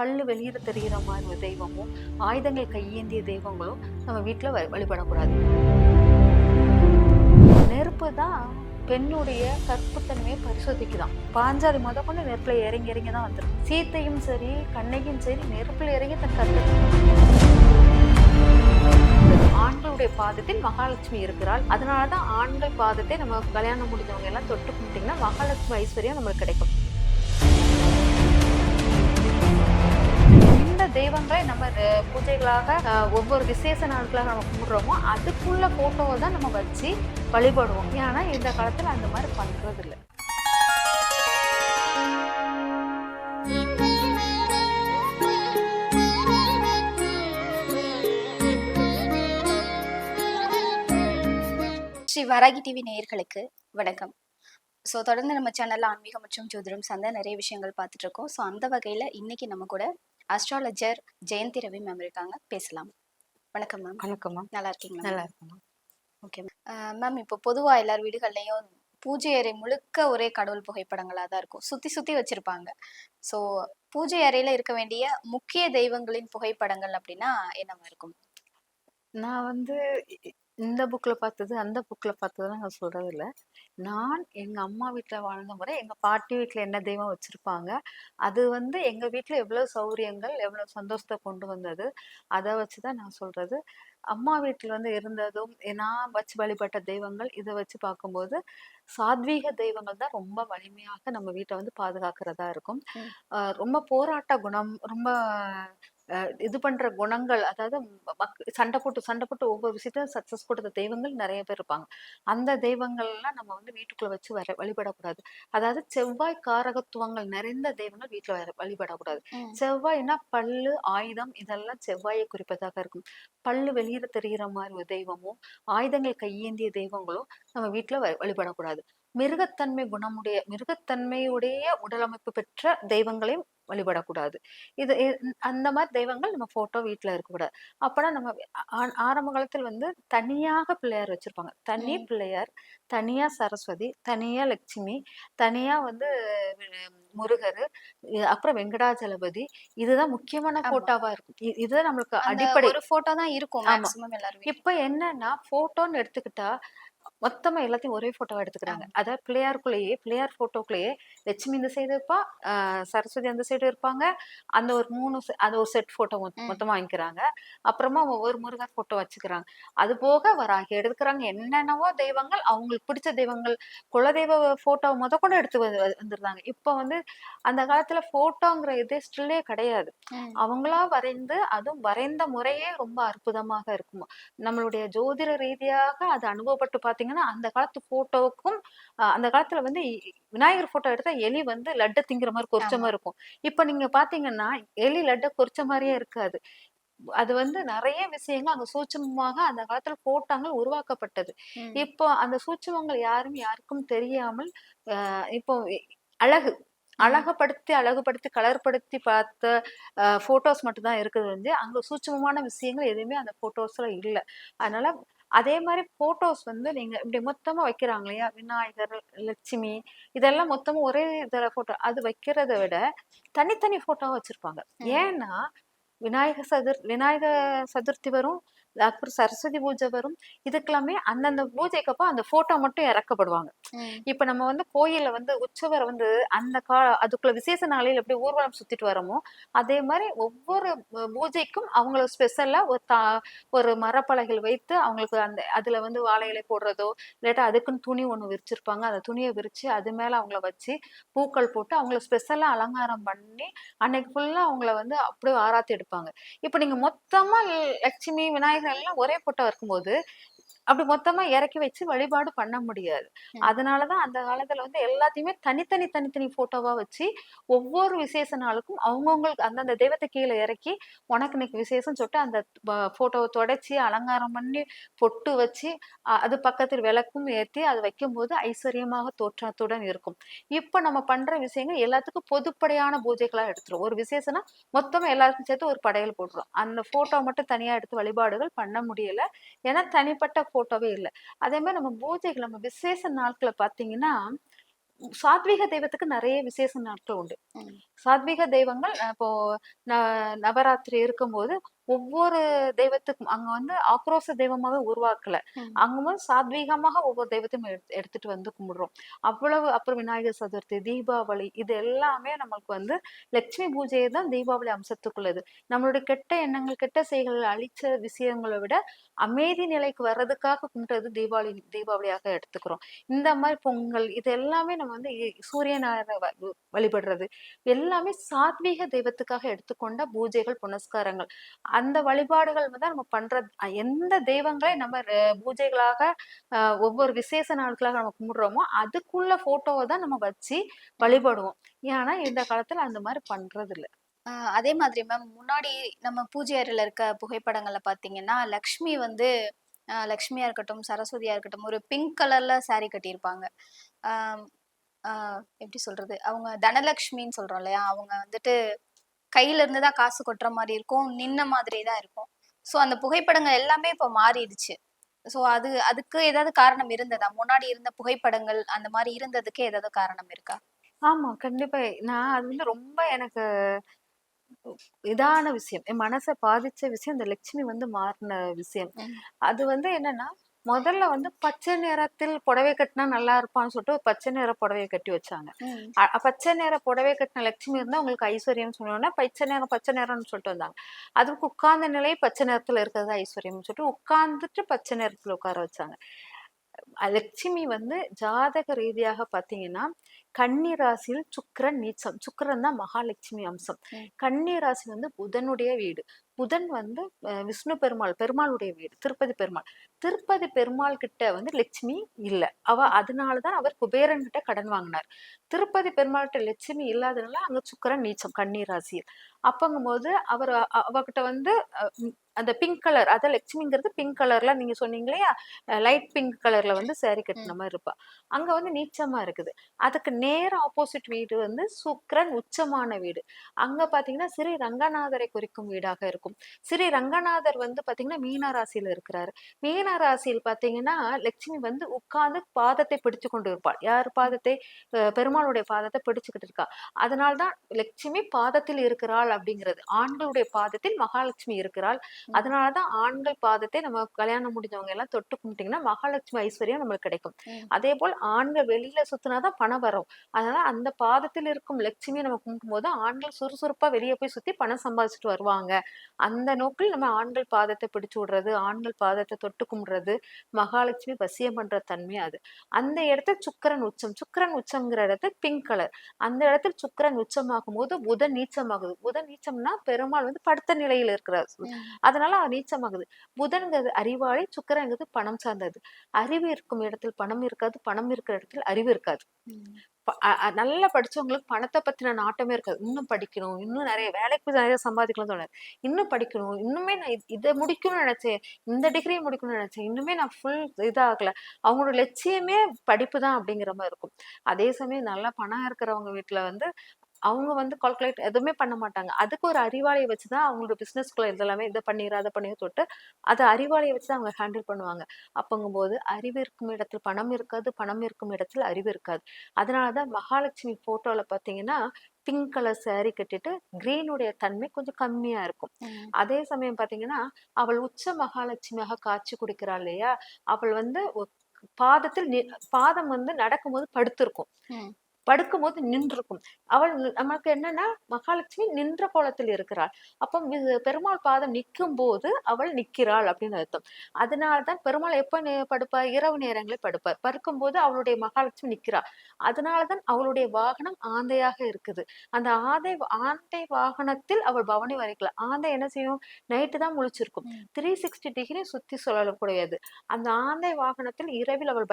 பல்லு வெளியில் தெரிகிற மாதிரி ஒரு தெய்வமும் ஆயுதங்கள் கையேந்திய தெய்வங்களும் நம்ம வீட்டில் வழிபடக்கூடாது. நெருப்பு தான் பெண்ணுடைய கற்புத்தன்மையை பரிசோதிக்குதான். பாஞ்சாலி முத கொண்டு நெருப்பில் இறங்கி இறங்கி தான் வந்துடும் சீத்தையும் சரி கண்ணையும் சரி நெருப்பில் இறங்கி தன் கற்பு. ஆண்களுடைய பாதத்தில் மகாலட்சுமி இருக்கிறாள். அதனால தான் ஆண்கள் பாதத்தை நம்ம கல்யாணம் முடிஞ்சவங்க எல்லாம் தொட்டு கும்பிட்டிங்கன்னா மகாலட்சுமி ஐஸ்வர்யம் நம்மளுக்கு கிடைக்கும். தெய்வங்களை நம்ம பூஜைகளாக ஒவ்வொரு விசேஷ நாட்களாக நம்ம கும்பிட்றோமோ அதுக்குள்ள ஃபோட்டோவை தான் நம்ம வச்சு வழிபடுவோம். ஏன்னா இந்த காலத்தில் அந்த மாதிரி பண்ணுறது இல்லை ஸ்ரீ வராகி டிவி நேயர்களுக்கு வணக்கம். ஸோ தொடர்ந்து நம்ம சேனலில் ஆன்மீகம் மற்றும் ஜோதிடம் சார்ந்த நிறைய விஷயங்கள் பார்த்துட்டு இருக்கோம். ஸோ அந்த வகையில் இன்னைக்கு நம்ம கூட அஸ்ட்ராலஜர் ஜெயந்தி ரவி மேம் இருக்காங்க. பேசலாம். வணக்கம் மேம் வணக்கம்மா நல்லா இருக்கீங்களா நல்லா இருக்குமா ஓகே மேம் இப்போ பொதுவா எல்லார் வீடுகள்லையும் பூஜை அறை முழுக்க ஒரே கடவுள் புகைப்படங்களா தான் இருக்கும். சுத்தி சுத்தி வச்சிருப்பாங்க. ஸோ பூஜை அறையில இருக்க வேண்டிய முக்கிய தெய்வங்களின் புகைப்படங்கள் அப்படின்னா என்னவா இருக்கும்? நான் வந்து இந்த புக்ல பார்த்தது அந்த புக்ல பார்த்ததுலாம் நான் சொல்றது இல்ல நான் எங்க அம்மா வீட்ல வாழ்ந்த முறை எங்க பாட்டி வீட்ல என்ன தெய்வம் வச்சிருப்பாங்க அது வந்து எங்க வீட்ல எவ்வளவு சௌரியங்கள் எவ்வளவு சந்தோஷத்தை கொண்டு வந்தது அதை வச்சுதான் நான் சொல்றது. அம்மா வீட்டில் வந்து இருந்ததும் நான் வச்சு வழிபட்ட தெய்வங்கள் இதை வச்சு பார்க்கும்போது சாத்வீக தெய்வங்கள் தான் ரொம்ப வலிமையாக நம்ம வீட்டை வந்து பாதுகாக்கிறதா இருக்கும். ரொம்ப போராட்ட குணம் ரொம்ப இது பண்ற குணங்கள் அதாவது சண்டை போட்டு சண்டை போட்டு ஒவ்வொரு விஷயத்தையும் சக்சஸ் கொடுத்த தெய்வங்கள் நிறைய பேர் இருப்பாங்க. அந்த தெய்வங்கள்லாம் நம்ம வந்து வீட்டுக்குள்ள வச்சு வர வழிபடக்கூடாது. அதாவது செவ்வாய் காரகத்துவங்கள் நிறைந்த தெய்வங்கள் வீட்டுல வர வழிபடக்கூடாது. செவ்வாய்னா பல்லு ஆயுதம் இதெல்லாம் செவ்வாயை குறிப்பதாக இருக்கும். பல்லு வெளியில தெரிகிற மாதிரி ஒரு தெய்வமும் ஆயுதங்கள் கையேந்திய தெய்வங்களும் நம்ம வீட்டுல வ- வழிபடக்கூடாது. மிருகத்தன்மை குணமுடைய மிருகத்தன்மையுடைய உடலமைப்பு பெற்ற தெய்வங்களையும் வழிபடக்கூடாது இது அந்த மாதிரி தெய்வங்கள் நம்ம போட்டோ வீட்டுல இருக்கக்கூடாது அப்பனா நம்ம ஆரம்ப காலத்தில் வந்து தனியாக பிள்ளையார் வச்சிருப்பாங்க தனி. பிள்ளையார் தனியா சரஸ்வதி தனியா லட்சுமி தனியா வந்து முருகர் அப்புறம் வெங்கடாஜலபதி இதுதான் முக்கியமான. போட்டோவா இருக்கும் இதுதான் நம்மளுக்கு அடிப்படை ஒரு போட்டோ தான் இருக்கும். மேக்ஸிமம் எல்லாரும். இப்ப என்னன்னா போட்டோன்னு எடுத்துக்கிட்டா மொத்தமா எல்லாத்தையும் ஒரே போட்டோவா எடுத்துக்கிறாங்க. அதாவது பிள்ளையாருக்குள்ளேயே பிள்ளையார் போட்டோக்குள்ளேயே லட்சுமி இந்த சைடு இருப்பா சரஸ்வதி அந்த சைடு இருப்பாங்க. அந்த ஒரு மூணு அது ஒரு செட் போட்டோ. மொத்தமா வாங்கிக்கிறாங்க. அப்புறமா ஒவ்வொரு முருகர் போட்டோ வச்சுக்கிறாங்க. அது போக வராகி எடுத்துக்கிறாங்க என்னென்னவோ தெய்வங்கள் அவங்களுக்கு பிடிச்ச தெய்வங்கள் குலதெய்வ போட்டோ முத கூட எடுத்து வந்து- வந்துருந்தாங்க. இப்ப வந்து அந்த காலத்துல போட்டோங்கிற இதே ஸ்டில்லே கிடையாது. அவங்களா வரைந்து அதுவும் வரைந்த முறையே ரொம்ப அற்புதமாக இருக்கும். நம்மளுடைய ஜோதிட ரீதியாக அது அனுபவப்பட்டு பாத்தீங்கன்னா அந்த காலத்து போட்டோவுக்கும் அந்த காலத்துல வந்து விநாயகர் போட்டோ எடுத்தா எலி வந்து லட்டை திங்கிற மாதிரி கொறிச்ச. மாதிரி இருக்கும். இப்ப நீங்க பாத்தீங்கன்னா எலி லட்டை கொறிச்ச மாதிரியே இருக்காது. அது வந்து நிறைய விஷயங்கள் அங்க சூட்சமமாக அந்த காலத்துல போட்டாங்கள் உருவாக்கப்பட்டது. இப்போ அந்த சூட்சமங்கள் யாரும் யாருக்கும் தெரியாமல் இப்போ அழகு அழகுபடுத்தி அழகுபடுத்தி கலர்படுத்தி பார்த்த போட்டோஸ் மட்டும் தான் இருக்குது வந்து அங்க சூட்சமமான விஷயங்கள் எதுவுமே அந்த போட்டோஸ்ல இல்லை. அதனால அதே மாதிரி போட்டோஸ் வந்து நீங்க இப்படி மொத்தமா வைக்கிறாங்க இல்லையா விநாயகர் லட்சுமி இதெல்லாம் மொத்தமா ஒரே இதில் போட்டோ அது வைக்கிறத விட தனித்தனி போட்டோ வச்சிருப்பாங்க. ஏன்னா விநாயகர் சதுர் விநாயகர் சதுர்த்தி வரும் அப்புறம் சரஸ்வதி பூஜை வரும் இதுக்கெல்லாமே அந்தந்த பூஜைக்கப்போ அந்த போட்டோ மட்டும் இறக்கப்படுவாங்க. இப்ப நம்ம வந்து கோயில்ல வந்து உற்சவர் வந்து அந்த கா அதுக்குள்ள விசேஷ நாளையில் எப்படி ஊர்வலம் சுத்திட்டு வரோமோ அதே மாதிரி ஒவ்வொரு பூஜைக்கும் அவங்கள ஸ்பெஷலா ஒரு தா ஒரு மரப்பலகைகள் வைத்து அவங்களுக்கு அந்த அதுல வந்து வாழை இலை போடுறதோ இல்லாட்டா அதுக்குன்னு துணி ஒண்ணு விரிச்சிருப்பாங்க. அந்த துணியை விரிச்சு அது மேல அவங்கள வச்சு பூக்கள் போட்டு அவங்கள ஸ்பெஷலா அலங்காரம் பண்ணி அன்னைக்கு ஃபுல்லா அவங்கள வந்து அப்படியே ஆராத்தி எடுப்பாங்க. இப்ப நீங்க மொத்தமா லட்சுமி விநாயகர் எல்லாம் ஒரே போட்டோ இருக்கும்போது அப்படி மொத்தமா இறக்கி வச்சு வழிபாடு பண்ண முடியாது. அதனாலதான் அந்த காலத்துல வந்து எல்லாத்தையுமே தனித்தனி தனித்தனி போட்டோவா வச்சு ஒவ்வொரு விசேஷ நாளுக்கும் அவங்கவுங்களுக்கு அந்தந்த தெய்வத்தை கீழே இறக்கி உனக்கு இன்னைக்கு விசேஷம் சொல்லிட்டு அந்த போட்டோவை தொடச்சி அலங்காரம் பண்ணி பொட்டு வச்சு அது பக்கத்தில் விளக்கும் ஏத்தி அது வைக்கும்போது ஐஸ்வர்யமாக தோற்றத்துடன் இருக்கும். இப்ப நம்ம பண்ற விஷயங்கள் எல்லாத்துக்கும் பொதுப்படையான பூஜைகளா எடுத்துரும் ஒரு விசேஷம்னா மொத்தமா எல்லாருக்கும் சேர்த்து ஒரு படையல் போடுறோம் அந்த போட்டோ மட்டும் தனியா எடுத்து வழிபாடுகள் பண்ண முடியல. ஏன்னா தனிப்பட்ட போட்டோவே இல்லை அதே மாதிரி நம்ம பூஜைகள் நம்ம விசேஷ நாட்களை பார்த்தீங்கன்னா சாத்வீக தெய்வத்துக்கு நிறைய விசேஷ நாட்கள் உண்டு. சாத்வீக தெய்வங்கள் இப்போ ந- நவராத்திரி இருக்கும்போது ஒவ்வொரு தெய்வத்துக்கும் அங்க வந்து ஆக்ரோஷ தெய்வமாக உருவாக்கல. அங்க வந்து சாத்வீகமாக ஒவ்வொரு தெய்வத்தையும் எடுத்து- எடுத்துட்டு வந்து கும்பிடுறோம். அவ்வளவு அப்புறம் விநாயகர் சதுர்த்தி தீபாவளி இது எல்லாமே நம்மளுக்கு வந்து லட்சுமி பூஜையை தான் தீபாவளி அம்சத்துக்குள்ளது. நம்மளுடைய கெட்ட எண்ணங்கள் கெட்ட செயல்களை அழிச்ச விஷயங்களை விட அமைதி நிலைக்கு வர்றதுக்காக கும்பிட்டது தீபாவளி தீபாவளியாக எடுத்துக்கிறோம். இந்த மாதிரி பொங்கல் இது எல்லாமே நம்ம வந்து சூரியனாரை வழிபடுறது. எல்லாமே சாத்வீக தெய்வத்துக்காக எடுத்துக்கொண்ட பூஜைகள் புனஸ்காரங்கள். அந்த வழிபாடுகள் வந்து நம்ம பண்றது எந்த தெய்வங்களை நம்ம பூஜைகளாக ஒவ்வொரு விசேஷ நாட்களாக நம்ம கும்பிடுறோமோ அதுக்குள்ள போட்டோவை தான் நம்ம வச்சு வழிபடுவோம். ஏன்னா இந்த காலத்துல அந்த மாதிரி பண்றது இல்லை அதே மாதிரி மேம் முன்னாடி நம்ம பூஜை அறையில் இருக்க புகைப்படங்கள்ல பாத்தீங்கன்னா லக்ஷ்மி வந்து லக்ஷ்மியா இருக்கட்டும் சரஸ்வதியா இருக்கட்டும் ஒரு பிங்க் கலர்ல சாரி கட்டியிருப்பாங்க. எப்படி சொல்றது? அவங்க தனலக்ஷ்மின்னு சொல்றோம் இல்லையா? அவங்க வந்துட்டு கையில இருந்து தான் காசு கொட்டுற மாதிரி இருக்கும் நின்ன மாதிரி தான் இருக்கும். ஸோ அந்த புகைப்படங்கள் எல்லாமே இப்போ மாறிடுச்சு. ஸோ அது அதுக்கு ஏதாவது காரணம் இருந்ததா? முன்னாடி இருந்த புகைப்படங்கள் அந்த மாதிரி இருந்ததுக்கு ஏதாவது காரணம் இருக்கா? ஆமா கண்டிப்பா. நான் அது வந்து ரொம்ப எனக்கு இதான விஷயம். என் மனசை பாதிச்ச விஷயம் இந்த லட்சுமி வந்து மாறின விஷயம். அது வந்து என்னன்னா முதல்ல வந்து பச்சை நிறத்தில் புடவை கட்டினா நல்லா இருப்பான்னு சொல்லிட்டு பச்சை நிற புடவையை கட்டி வச்சாங்க. பச்சை நிற புடவை கட்டின லட்சுமி இருந்தா உங்களுக்கு ஐஸ்வர்யம் சொன்னோன்னா பச்சை நிறம் பச்சை நிறம்னு சொல்லிட்டு வந்தாங்க. அதுக்கு உட்கார்ந்த நிலை பச்சை நிறத்துல இருக்கிறது ஐஸ்வர்யம்னு சொல்லிட்டு உட்கார்ந்துட்டு பச்சை நிறத்துல உட்கார வச்சாங்க. லட்சுமி வந்து ஜாதக ரீதியாக பாத்தீங்கன்னா கன்னி ராசியில் சுக்கிரன் நீச்சம். சுக்கிரன் தான் மகாலட்சுமி அம்சம். கன்னி ராசி வந்து புதனுடைய வீடு. புதன் வந்து விஷ்ணு பெருமாள் பெருமாளுடைய வீடு திருப்பதி பெருமாள். திருப்பதி பெருமாள் கிட்ட வந்து லட்சுமி இல்ல. அவ அதனாலதான் அவர் குபேரன் கிட்ட கடன் வாங்கினார். திருப்பதி பெருமாள்கிட்ட லட்சுமி இல்லாதனால அங்க சுக்கிரன் நீச்சம் கன்னி ராசியில் அப்பங்கும்போது அவர் அவகிட்ட வந்து அந்த பிங்க் கலர் அதான் லட்சுமிங்கிறது பிங்க் கலர்ல நீங்க சொன்னீங்க இல்லையா? லைட் பிங்க் கலர்ல வந்து saree கட்டின மாதிரி இருப்பா. அங்க வந்து நீச்சமா இருக்குது. அதுக்கு நேர் ஆப்போசிட் வீடு வந்து சுக்கிரன் உச்சமான வீடு. அங்க பாத்தீங்கன்னா ஸ்ரீ ரங்கநாதரை குறிக்கும் வீடாக இருக்கும். ஸ்ரீ ரங்கநாதர் வந்து பாத்தீங்கன்னா மீன ராசியில இருக்கிறாரு. மீன ராசியில் பாத்தீங்கன்னா லட்சுமி வந்து உட்கார்ந்து பாதத்தை பிடிச்சு கொண்டு இருப்பாள். யார் பாதத்தை? பெருமாளுடைய பாதத்தை பிடிச்சுக்கிட்டு இருக்கா. அதனால்தான் லட்சுமி பாதத்தில் இருக்கிறாள் அப்படிங்கிறது. ஆண்களுடைய பாதத்தில் மகாலட்சுமி இருக்கிறாள். அதனாலதான் ஆண்கள் பாதத்தை நம்ம கல்யாணம் முடிஞ்சவங்க எல்லாம் தொட்டு கும்பிட்டீங்கன்னா மகாலட்சுமி ஐஸ்வர்யம் நம்மளுக்கு கிடைக்கும். அதே போல் ஆண்கள் வெளியில சுத்தினாதான் பணம் வரும். அதனால அந்த பாதத்தில் இருக்கும் லட்சுமியை நம்ம கும்பிடும் போது ஆண்கள் சுறுசுறுப்பா வெளியே போய் சுத்தி பணம் சம்பாதிச்சுட்டு வருவாங்க. அந்த நோக்கில் நம்ம ஆண்கள் பாதத்தை பிடிச்சு விடுறது ஆண்கள் பாதத்தை தொட்டு கும்பிடுறது மகாலட்சுமி வசியம் பண்ற தன்மை அது. அந்த இடத்துல சுக்கிரன் உச்சம். சுக்கிரன் உச்சம்ங்கிற இடத்துல பிங்க் கலர் அந்த இடத்துல சுக்கிரன் உச்சமாகும் போது புதன் நீச்சமாகுது. புதன் நீச்சம்னா பெருமாள் வந்து படுத்த நிலையில இருக்கிறார். அதனால அது நீச்சமாகுது புதன்கிறது அறிவாளி சுக்கிரங்கிறது பணம் சார்ந்தது. அறிவு இருக்கும் இடத்தில் பணம் இருக்காது பணம் இருக்கிற இடத்தில் அறிவு இருக்காது. நல்லா படிச்சவங்களுக்கு பணத்தை பத்தின நாட்டமே இருக்காது. இன்னும் படிக்கணும் இன்னும் நிறைய வேலைக்கு நிறைய சம்பாதிக்கலாம் தோணாது. இன்னும் படிக்கணும் இன்னுமே நான் இதை முடிக்கணும்னு நினைச்சேன் இந்த டிகிரியை முடிக்கணும்னு நினைச்சேன் இன்னுமே நான் ஃபுல் இதாகல. அவங்களோட லட்சியமே படிப்பு தான் அப்படிங்கிற மாதிரி இருக்கும். அதே சமயம் நல்லா பணம் இருக்கிறவங்க வீட்டுல வந்து அவங்க வந்து கால்குலேட் எதுவுமே பண்ண மாட்டாங்க. அதுக்கு ஒரு அறிவாளியை வச்சுதான் அவங்களோட பிசினஸ்குள்ள இதெல்லாமே இதை பண்ணிடுற அதை பண்ணி தொட்டு அதை அறிவாளியை வச்சு அவங்க ஹேண்டில் பண்ணுவாங்க. அப்பங்கும்போது அறிவு இருக்கும் இடத்தில் பணம் இருக்காது பணம் இருக்கும் இடத்தில் அறிவு இருக்காது. அதனாலதான் மகாலட்சுமி போட்டோல பாத்தீங்கன்னா பிங்க் கலர் saree கட்டிட்டு கிரீனுடைய தன்மை கொஞ்சம் கம்மியா இருக்கும். அதே சமயம் பாத்தீங்கன்னா அவள் உச்ச மகாலட்சுமியாக காட்சி கொடுக்கிறாள் இல்லையா? அவள் வந்து பாதத்தில் பாதம் வந்து நடக்கும்போது படுத்திருக்கும். ம். படுக்கும்போது நின்றிருக்கும் அவள் நமக்கு என்னன்னா மகாலட்சுமி நின்ற கோலத்தில் இருக்கிறாள். அப்போ பெருமாள் பாதம் நிற்கும் போது அவள் நிற்கிறாள் அப்படின்னு அர்த்தம். அதனாலதான் பெருமாள் எப்ப நே- படுப்பார்? இரவு நேரங்களில் படுப்பார். படுக்கும்போது அவளுடைய மகாலட்சுமி நிற்கிறாள். அதனாலதான் அவளுடைய வாகனம் ஆந்தையாக இருக்குது. அந்த ஆந்தை ஆந்தை வாகனத்தில் அவள் பவனி வரைக்கல. ஆந்தை என்ன செய்யும்? நைட்டு தான் முழிச்சிருக்கும். த்ரீ சிக்ஸ்டி டிகிரி சுத்தி சொல்லக்கூடியது அந்த ஆந்தை வாகனத்தில் இரவில் அவள்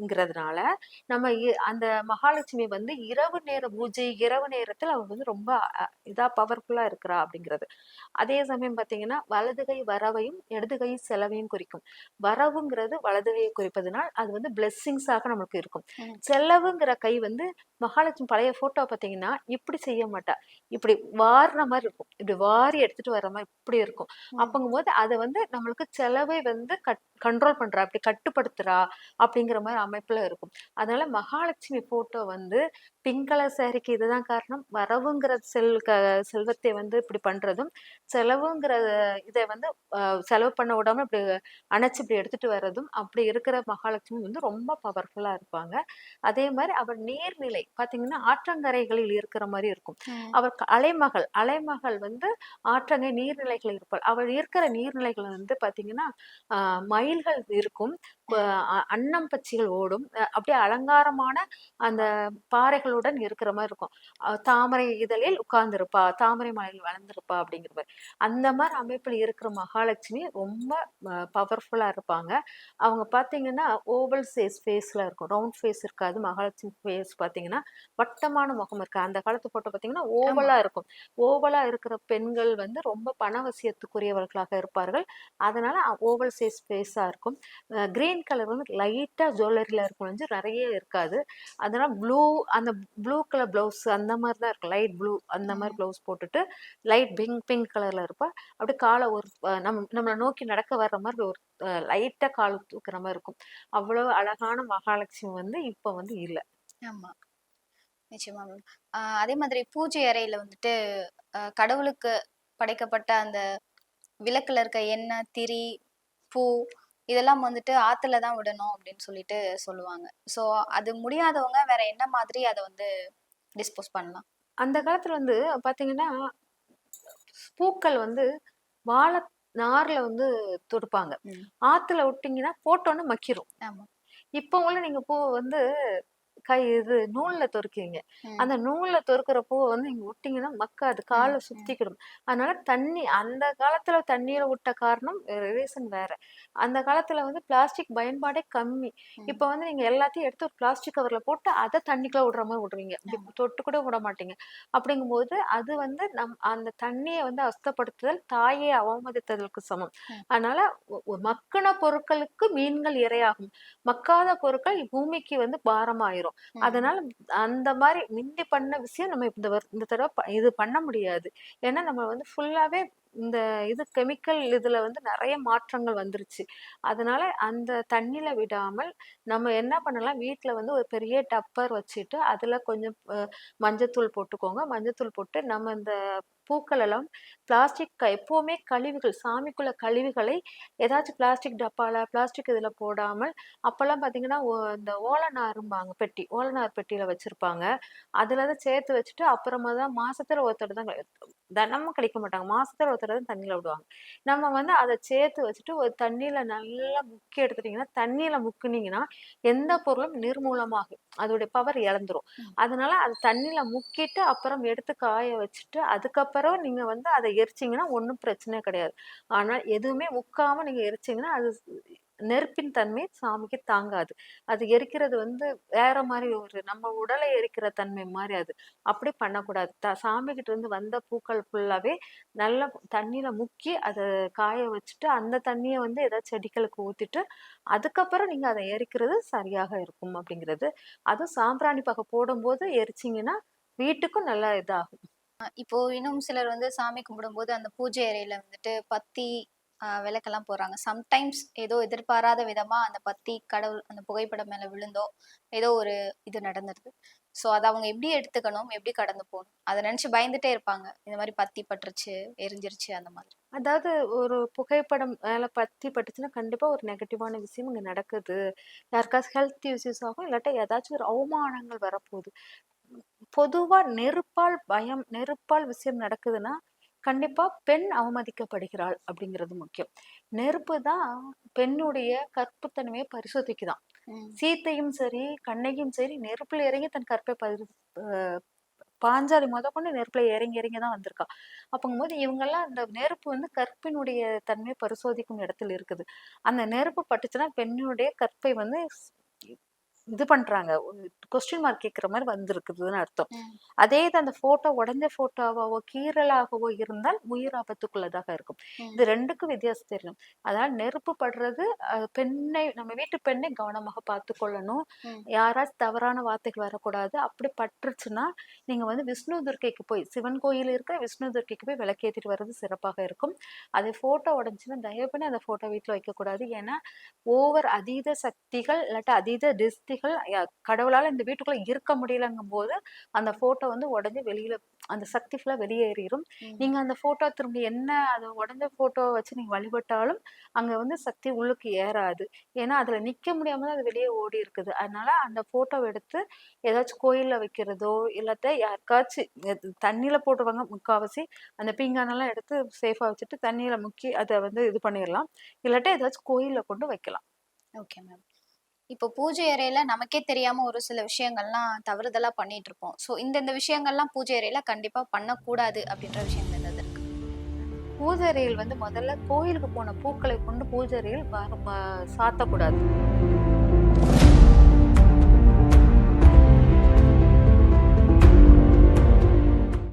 பயணிக்கிறாள்ங்கிறதுனால நம்ம அந்த மகாலட்சுமி வந்து இரவு நேர பூஜை இரவு நேரத்தில் அவள் வந்து ரொம்ப அ- இதா பவர்ஃபுல்லா இருக்கிறா அப்படிங்கிறது. அதே சமயம் பாத்தீங்கன்னா வலது கை வரவையும் இடது கை செலவையும் குறிக்கும். வரவுங்கிறது வலது கையை குறிப்பதனால் அது வந்து பிளெஸ்ஸிங்ஸாக நம்மளுக்கு இருக்கும். செலவுங்கிற கை வந்து மகாலட்சுமி பழைய போட்டோ பார்த்தீங்கன்னா இப்படி செய்ய மாட்டா. இப்படி வாரின மாதிரி இருக்கும். இப்படி வாரி எடுத்துட்டு வர மாதிரி இப்படி இருக்கும். அப்பங்கும்போது அதை வந்து நம்மளுக்கு செலவை வந்து கட் கண்ட்ரோல் பண்றா. அப்படி கட்டுப்படுத்துறா அப்படிங்கிற மாதிரி அமைப்புல இருக்கும். அதனால மகாலட்சுமி போட்டோ வந்து பிங்க் கலர் சாரிக்கு இதுதான் காரணம். வரவுங்கிற செல் க செல்வத்தை வந்து இப்படி பண்றதும் செலவுங்கிற இதை வந்து செலவு பண்ண விடாம இப்படி அணைச்சு இப்படி எடுத்துட்டு வர்றதும் அப்படி இருக்கிற மகாலட்சுமி வந்து ரொம்ப பவர்ஃபுல்லா இருப்பாங்க. அதே மாதிரி அவர் நீர்நிலை பாத்தீங்கன்னா ஆற்றங்கரைகளில் இருக்கிற மாதிரி இருக்கும். அவர் அலைமகள் அலைமகள் வந்து ஆற்றங்கரை நீர்நிலைகள் இருப்பாள். அவள் இருக்கிற நீர்நிலைகள் வந்து பாத்தீங்கன்னா ஆஹ் மயில்கள் இருக்கும். அன்னம் பச்சிகள் ஓடும். அப்படியே அலங்காரமான அந்த பாறைகளுடன் இருக்கிற மாதிரி இருக்கும். தாமரை இதழில் உட்கார்ந்திருப்பா தாமரை மலையில் வளர்ந்திருப்பா அப்படிங்கிற மாதிரி. அந்த மாதிரி அமைப்பில் இருக்கிற மகாலட்சுமி ரொம்ப பவர்ஃபுல்லா இருப்பாங்க. அவங்க பாத்தீங்கன்னா ஓவல் ஃபேஸ் ஃபேஸ்ல இருக்கும். ரவுண்ட் ஃபேஸ் இருக்காது மகாலட்சுமி ஃபேஸ் பாத்தீங்கன்னா வட்டமான முகம் இருக்கு. அந்த காலத்து போட்டோ பாத்தீங்கன்னா ஓவலா இருக்கும். ஓவலா இருக்கிற பெண்கள் வந்து ரொம்ப பணவசியத்துக்குரியவர்களாக இருப்பார்கள். அதனால ஓவல் ஃபேஸ் ஃபேஸா இருக்கும். கிரீன் கலர் வந்து லைட்டா ஜுவல்லரியில இருக்கும் நிறைய இருக்காது. அதனால ப்ளூ அந்த ப்ளூ கலர் பிளவுஸ் அந்த மாதிரி தான் இருக்கும் லைட் ப்ளூ அந்த மாதிரி பிளவுஸ் போட்டுட்டு லைட் பிங்க் பிங்க் கலர்ல இருப்பா. அப்படியே காலை ஒரு நம் நம்மளை நோக்கி நடக்க வர்ற மாதிரி ஒரு லைட்டா கால் தூக்குற மாதிரி இருக்கும். அவ்வளவு அழகான மகாலட்சுமி வந்து இப்ப வந்து இல்ல. ஆமா. நிச்சயமா மேம். அதே மாதிரி பூஜை அறையில வந்துட்டு கடவுளுக்கு படைக்கப்பட்ட அந்த விளக்குல இருக்க எண்ணெய் திரி பூ இதெல்லாம் வந்துட்டு ஆத்துல தான் விடணும் அப்படின்னு சொல்லிட்டு சொல்லுவாங்க. சோ அது முடியாதவங்க வேற என்ன மாதிரி அதை வந்து டிஸ்போஸ் பண்ணலாம்? அந்த காலத்துல வந்து பாத்தீங்கன்னா பூக்கள் வந்து வாழை நார்ல வந்து தொடுப்பாங்க. ஆத்துல விட்டீங்கன்னா போட்டோன்னு மக்கிரும். ஆமா. இப்போ உள்ள நீங்க பூ வந்து கை இது நூல்ல தொறுக்கீங்க ம். அந்த நூல்ல தொறுக்கிற பூவை வந்து நீங்க விட்டீங்கன்னா மக்காது காலை. சுத்திக்கிடும் அதனால தண்ணி அந்த காலத்துல தண்ணீரை விட்ட காரணம் ரீசன் வேற அந்த காலத்துல வந்து பிளாஸ்டிக் பயன்பாடே கம்மி. இப்ப வந்து நீங்க எல்லாத்தையும் எடுத்து ஒரு பிளாஸ்டிக் கவர்ல போட்டு அதை தண்ணிக்குள்ள விடுற மாதிரி விடுறீங்க. தொட்டு கூட விட மாட்டீங்க அப்படிங்கும்போது அது வந்து நம் அந்த தண்ணியை வந்து அசுத்தப்படுத்துதல் தாயை அவமதித்ததற்கு சமம். அதனால மக்கின பொருட்களுக்கு மீன்கள் இரையாகும் மக்காத பொருட்கள் பூமிக்கு வந்து பாரமாயிரும். அதனால அந்த மாதிரி முந்தி பண்ண விஷயம் நம்ம இந்த வரு- இந்த தடவை இது பண்ண முடியாது. ஏன்னா நம்ம வந்து ஃபுல்லாவே இந்த இது கெமிக்கல் இதுல வந்து நிறைய மாற்றங்கள் வந்துருச்சு. அதனால அந்த தண்ணியில விடாமல் நம்ம என்ன பண்ணலாம் வீட்டுல வந்து ஒரு பெரிய டப்பர் வச்சுட்டு அதுல கொஞ்சம் மஞ்சத்தூள் போட்டுக்கோங்க. மஞ்சத்தூள் போட்டு நம்ம இந்த பூக்கள் எல்லாம் பிளாஸ்டிக் எப்பவுமே கழிவுகள் சாமிக்குள்ள கழிவுகளை ஏதாச்சும் பிளாஸ்டிக் டப்பால பிளாஸ்டிக் இதுல போடாமல் அப்பெல்லாம் பாத்தீங்கன்னா ஓ- இந்த ஓலநாரும்பாங்க பெட்டி ஓலநார் பெட்டியில வச்சிருப்பாங்க. அதுல தான் சேர்த்து வச்சுட்டு அப்புறமா தான் மாசத்துல ஒருத்தர் தான் தினமும் கழிக்க மாட்டாங்க. மாசத்துல ஒருத்தர் தான் தண்ணியில விடுவாங்க. நம்ம வந்து அதை சேர்த்து வச்சுட்டு ஒரு தண்ணியில நல்லா முக்கி எடுத்துட்டீங்கன்னா தண்ணியில முக்குனீங்கன்னா எந்த பொருளும் நிர்மூலமாகும் அதோடைய பவர் இழந்துரும். அதனால அது தண்ணியில முக்கிட்டு அப்புறம் எடுத்து காய வச்சுட்டு அதுக்கப்புறம் நீங்க வந்து அதை எரிச்சிங்கன்னா ஒன்றும் பிரச்சனை கிடையாது. ஆனால் எதுவுமே முக்காமல் நீங்கள் எரிச்சிங்கன்னா அது நெருப்பின் தன்மை சாமிக்கு தாங்காது. அது எரிக்கிறது வந்து வேற மாதிரி ஒரு நம்ம உடலை எரிக்கிற தன்மை மாதிரி அது. அப்படி பண்ணக்கூடாது. த சாமி இருந்து வந்த பூக்கள் ஃபுல்லாகவே நல்லா தண்ணியில் முக்கி அதை காய வச்சுட்டு அந்த தண்ணியை வந்து ஏதாவது செடிகளுக்கு ஊற்றிட்டு அதுக்கப்புறம் நீங்கள் அதை எரிக்கிறது சரியாக இருக்கும் அப்படிங்கிறது. அதுவும் சாம்பிராணி பகை போடும்போது எரிச்சிங்கன்னா வீட்டுக்கும் நல்லா இதாகும். இப்போ இன்னும் சிலர் வந்து சாமி கும்பிடும்போது அந்த பூஜை அறையில வந்துட்டு பத்தி விளக்கெல்லாம் போடுறாங்க. சம்டைம்ஸ் ஏதோ எதிர்பாராத விதமா அந்த பத்தி கடவுள் அந்த புகைப்படம் மேல விழுந்தோ ஏதோ ஒரு இது நடந்துருது. ஸோ அதை அவங்க எப்படி எடுத்துக்கணும் எப்படி கடந்து போகணும் அதை நினச்சி பயந்துட்டே இருப்பாங்க. இந்த மாதிரி பத்தி பட்டுருச்சு எரிஞ்சிருச்சு அந்த மாதிரி. அதாவது ஒரு புகைப்படம் மேலே பத்தி பட்டுச்சுன்னா கண்டிப்பாக ஒரு நெகட்டிவான விஷயம் இங்கே நடக்குது. யாருக்காச்சும் ஹெல்த் இஷ்யூஸ் ஆகும் இல்லாட்டா ஏதாச்சும் ஒரு அவமானங்கள் வரப்போகுது. பொதுவா நெருப்பால் பயம் நெருப்பால் விஷயம் நடக்குதுன்னா கண்டிப்பா பெண் அவமதிக்கப்படுகிறாள் அப்படிங்கிறது முக்கியம். நெருப்பு தான் பெண்ணுடைய கற்புத்தன்மையை பரிசோதிக்குதாம் ம். சீத்தையும் சரி கண்ணையும் சரி நெருப்புல இறங்கி தன் கற்பை பரி பாஞ்சாலி முத கொண்டு நெருப்புல இறங்கி இறங்கி தான் வந்திருக்கா. அப்பங்கும்போது இவங்கெல்லாம் அந்த நெருப்பு வந்து கற்பினுடைய தன்மையை பரிசோதிக்கும் இடத்துல இருக்குது. அந்த நெருப்பு பட்டுச்சுன்னா பெண்ணுடைய கற்பை வந்து இது பண்றாங்க. கொஸ்டின் மார்க் கேட்குற மாதிரி வந்திருக்குதுன்னு அர்த்தம். அதே இது அந்த போட்டோ உடஞ்ச போட்டோவாவோ கீறலாகவோ இருந்தால் உயிர் ஆபத்துக்குள்ளதாக இருக்கும். இது ரெண்டுக்கும் வித்தியாசம் தெரியும். அதனால நெருப்பு படுறது பெண்ணை நம்ம வீட்டு பெண்ணை கவனமாக பார்த்து கொள்ளணும். யாராச்சும் தவறான வார்த்தைகள் வரக்கூடாது. அப்படி பட்டுருச்சுன்னா நீங்க வந்து விஷ்ணு துர்க்கைக்கு போய் சிவன் கோயில் இருக்கிற விஷ்ணு துர்க்கைக்கு போய் விளக்கேற்றிட்டு வர்றது சிறப்பாக இருக்கும். அதே போட்டோ உடஞ்சுன்னா தயவு பண்ணி அந்த போட்டோ வீட்டில் வைக்கக்கூடாது. ஏன்னா ஓவர் அதீத சக்திகள் இல்லாட்டி அதீத திஸ்திகள் ய- கடவுளால இந்த வீட்டுக்குள்ள இருக்க முடியலங்கும் போது அந்த போட்டோ வந்து உடஞ்சு வெளியில அந்த சக்தி ஃபுல்லா வெளியேறிடும் ம். நீங்க அந்த போட்டோ திரும்பி என்ன அது உடஞ்ச போட்டோ வச்சு நீங்க வழிபட்டாலும் அங்க வந்து சக்தி உள்ளுக்கு ஏறாது. ஏன்னா அதுல நிக்க முடியாம தான் அது வெளியே ஓடி இருக்குது. அதனால அந்த போட்டோ எடுத்து ஏதாச்சும் கோயில்ல வைக்கிறதோ இல்லாட்ட யாருக்காச்சும் தண்ணியில போட்டுருவாங்க முக்காவாசி அந்த பீங்கானெல்லாம் எடுத்து சேஃபா வச்சுட்டு தண்ணியில முக்கி அதை வந்து இது பண்ணிடலாம் இல்லாட்ட ஏதாச்சும் கோயில்ல கொண்டு வைக்கலாம். Okay ma'am. இப்போ பூஜை அறையில நமக்கே தெரியாம ஒரு சில விஷயங்கள்லாம் தவறுதலா பண்ணிட்டு இருப்போம் ஸோ இந்தந்த விஷயங்கள்லாம் பூஜை அறையில கண்டிப்பா பண்ணக்கூடாது அப்படின்ற விஷயம் ஏதாவது இருக்கு. பூஜை அறையில் வந்து முதல்ல கோயிலுக்கு போன பூக்களை கொண்டு பூஜை அறையில் சாத்தக்கூடாது.